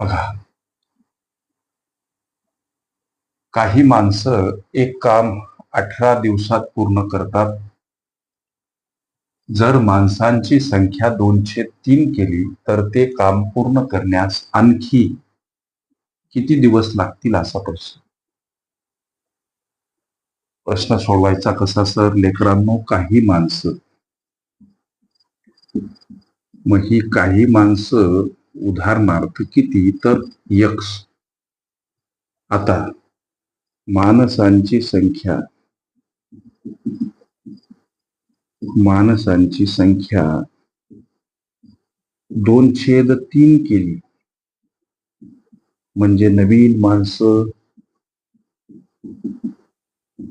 बघा. काही माणसं एक काम अठरा दिवसात पूर्ण करतात. जर माणसांची संख्या दोनशे तीन केली तर ते काम पूर्ण करण्यास आणखी किती दिवस लागतील असा प्रश्न? प्रश्न सोडवायचा कसा सर? लेकरांनो काही माणसं. मग ही काही माणसं उदाहरणार्थ किती तर यक्स. आता माणसांची संख्या. माणसांची संख्या दोन छेद तीन केली. म्हणजे नवीन माणसं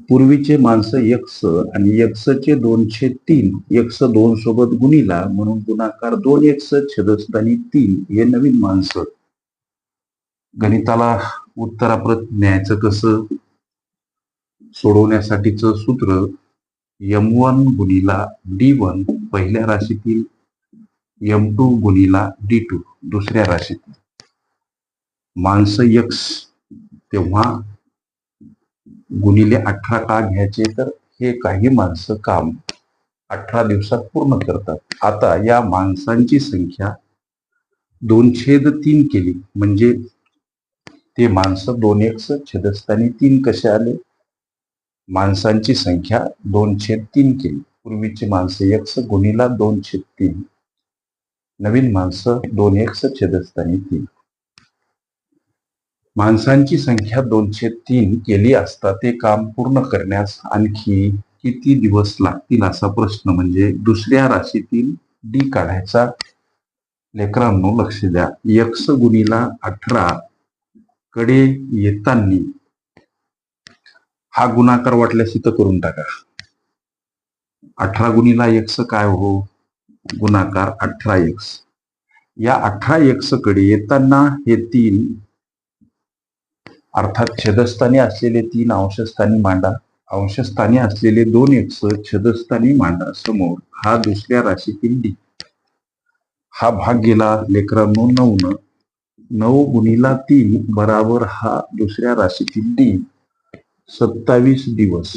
पूर्वीचे माणसं यक्ष आणि यक्षचे दोनशे तीन यक्ष दोन सोबत गुणिला म्हणून गुणाकार दोन यक्ष छेदस्थानी तीन हे नवीन माणसं. गणिताला उत्तराप्रत न्यायचं कसं? सोडवण्यासाठीचं सूत्र यम वन गुणिला डी वन पहिल्या राशीतील यम टू गुणिला डी टू दुसऱ्या राशीतील. माणसं यक्स तेव्हा गुणिले अठरा का घ्यायचे? तर हे काही माणसं काम अठरा दिवसात पूर्ण करतात. आता या माणसांची संख्या दोन छेद तीन केली. म्हणजे ते माणसं दोन एक छेदस्थानी तीन कसे आले? माणसांची संख्या दोन छेद तीन केली. पूर्वीची माणसं एक गुणिला दोन छेद तीन. नवीन माणसं दोन एक छेदस्थानी तीन. माणसांची संख्या दोनशे तीन केली असता ते काम पूर्ण करण्यास आणखी किती दिवस लागतील असा प्रश्न म्हणजे दुसऱ्या राशीतील डी काढायचा? लेकरांनो लक्ष द्या. यक्ष गुणीला अठरा कडे येताना हा गुणाकार वाटल्यास इथं करून टाका. अठरा गुणीला यक्ष काय हो? गुणाकार अठरा एक्स या अठरा यक्षकडे येताना हे तीन अर्थात छेदस्थानी असलेले तीन अंशस्थानी मांडा अंशस्थानी असलेले दोन एक्स छेदस्थानी मांडा समोर हा दुसऱ्या राशीतील डी हा भाग गेला लेकरांनो नऊ न. नऊ गुणीला तीन बराबर हा दुसऱ्या राशीतील डी सत्तावीस दिवस.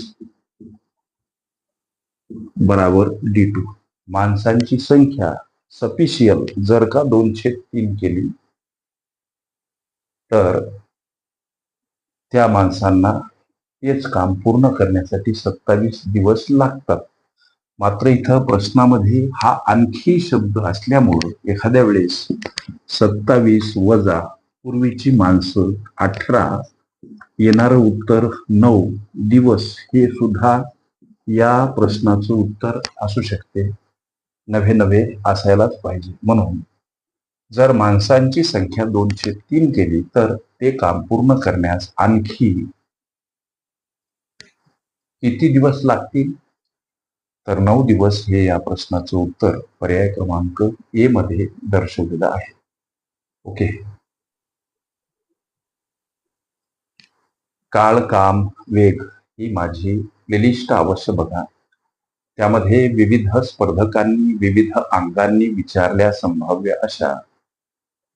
बराबर डी टू माणसांची संख्या सफिशियल जर का दोनशे तीन केली तर त्या माणसांना तेच काम पूर्ण करण्यासाठी सत्तावीस दिवस लागतात. मात्र इथं प्रश्नामध्ये हा आणखी शब्द असल्यामुळं एखाद्या वेळेस सत्तावीस वजा पूर्वीची माणसं अठरा येणारं उत्तर नऊ दिवस हे सुद्धा या प्रश्नाचं उत्तर असू शकते. नवे नवे असायलाच पाहिजे म्हणून. जर माणसांची संख्या दोनशे तीन केली तर ते काम पूर्ण करण्यास आणखी किती दिवस लागतील? तर नऊ दिवस हे या प्रश्नाचं उत्तर पर्याय क्रमांक ए मध्ये दर्शवलेलं आहे. ओके. काळ काम वेग ही माझी प्लेलिस्ट अवश्य बघा. त्यामध्ये विविध स्पर्धकांनी विविध अंगांनी विचारल्या संभाव्य अशा